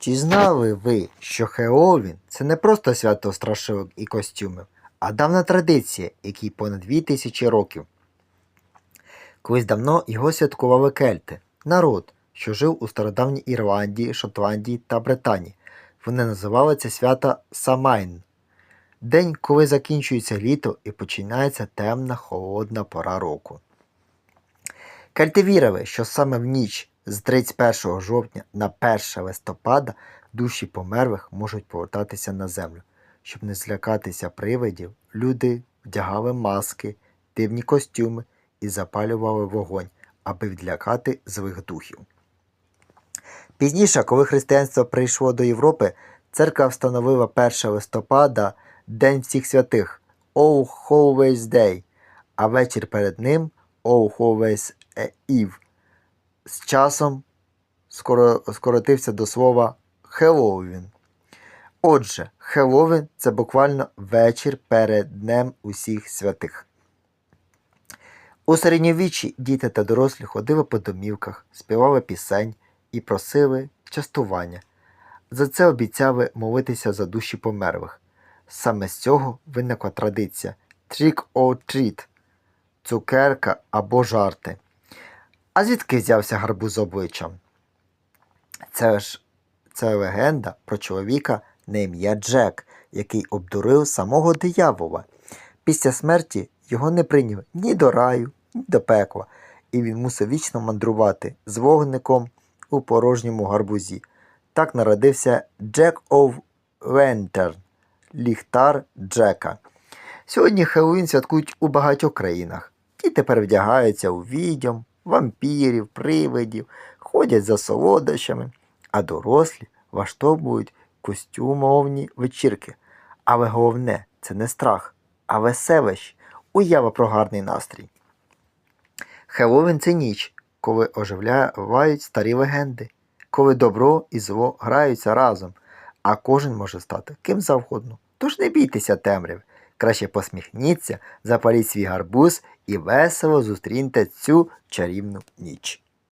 Чи знали ви, що Хеовін це не просто свято страшилок і костюмів, а давна традиція, якій понад дві тисячі років. Колись давно його святкували кельти, народ, що жив у стародавній Ірландії, Шотландії та Британії. Вони називали це свято Самайн. День, коли закінчується літо і починається темна холодна пора року. Кельти вірили, що саме в ніч з 31 жовтня на 1 листопада душі померлих можуть повертатися на землю. Щоб не злякатися привидів, люди вдягали маски, дивні костюми і запалювали вогонь, аби відлякати злих духів. Пізніше, коли християнство прийшло до Європи, церква встановила 1 листопада День всіх святих All Hallows Day, а вечір перед ним All Hallows Eve. З часом скоро, скоротився до слова Хеллоуін. Отже, Хеллоуін – це буквально вечір перед Днем усіх святих. У середньовіччі діти та дорослі ходили по домівках, співали пісень і просили частування. За це обіцяли молитися за душі померлих. Саме з цього виникла традиція trick or treat – цукерка або жарти. А звідки взявся гарбуз обличчям? Це ж це легенда про чоловіка на ім'я Джек, який обдурив самого диявола. Після смерті його не прийняв ні до раю, ні до пекла, і він мусив вічно мандрувати з вогником у порожньому гарбузі. Так народився Джек of Lantern – ліхтар Джека. Сьогодні Хеллоуін святкують у багатьох країнах. Ті тепер вдягаються у відьом, вампірів, привидів, ходять за солодощами, а дорослі влаштовують костюмовні вечірки. Але головне це не страх, а веселищ, уява про гарний настрій. Хеллоуін – це ніч, коли оживляють старі легенди, коли добро і зло граються разом, а кожен може стати ким завгодно. Тож не бійтеся темряв, краще посміхніться, запаліть свій гарбуз і весело зустріньте цю чарівну ніч.